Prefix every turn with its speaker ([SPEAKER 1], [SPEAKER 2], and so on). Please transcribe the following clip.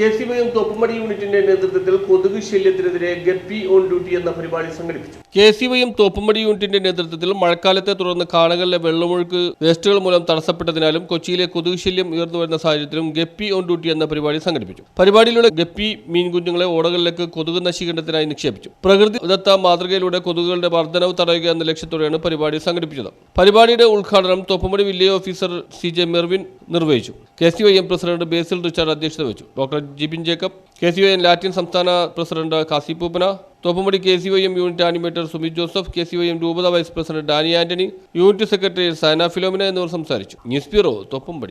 [SPEAKER 1] K C Y M Thoppumpady യൂണിറ്റിന്റെ നേതൃത്വത്തിൽ കൊതുക് ശല്യത്തിനെതിരെ ഗപ്പി ഓൺ ഡ്യൂട്ടി എന്ന പരിപാടി സംഘടിപ്പിച്ചു. കെ സി വൈ എം യൂണിറ്റിന്റെ നേതൃത്വത്തിൽ മഴക്കാലത്തെ തുടർന്ന് കാണകളിലെ വെള്ളമൊഴുക്ക് വേസ്റ്റുകൾ മൂലം തടസ്സപ്പെട്ടതിനാലും കൊച്ചിയിലെ കൊതുക് ശല്യം ഉയർന്നു വരുന്ന സാഹചര്യത്തിലും ഗപ്പി ഓൺ ഡ്യൂട്ടി എന്ന പരിപാടി സംഘടിപ്പിച്ചു. പരിപാടിയിലൂടെ ഗപ്പി മീൻ കുഞ്ഞുങ്ങളെ ഓടകളിലേക്ക് കൊതുക് നശീകരണത്തിനായി നിക്ഷേപിച്ചു. പ്രകൃതി ദത്ത മാതൃകയിലൂടെ കൊതുകുകളുടെ വർധനവ് തടയുക എന്ന ലക്ഷ്യത്തോടെയാണ് പരിപാടി സംഘടിപ്പിച്ചത്. പരിപാടിയുടെ ഉദ്ഘാടനം Thoppumpady village officer C J Mervin നിർവഹിച്ചു. K C Y M president Basil Richard അധ്യക്ഷത വഹിച്ചു. Doctor Jibin Jacob K C Y M Latin സംസ്ഥാന president Kasi Pooppana Thoppumpady K C Y M unit animator Sumith Joseph K C Y M രൂപത vice president Dani Antony unit secretary Saina Philomina എന്നിവർ സംസാരിച്ചു. News bureau Thoppumpady.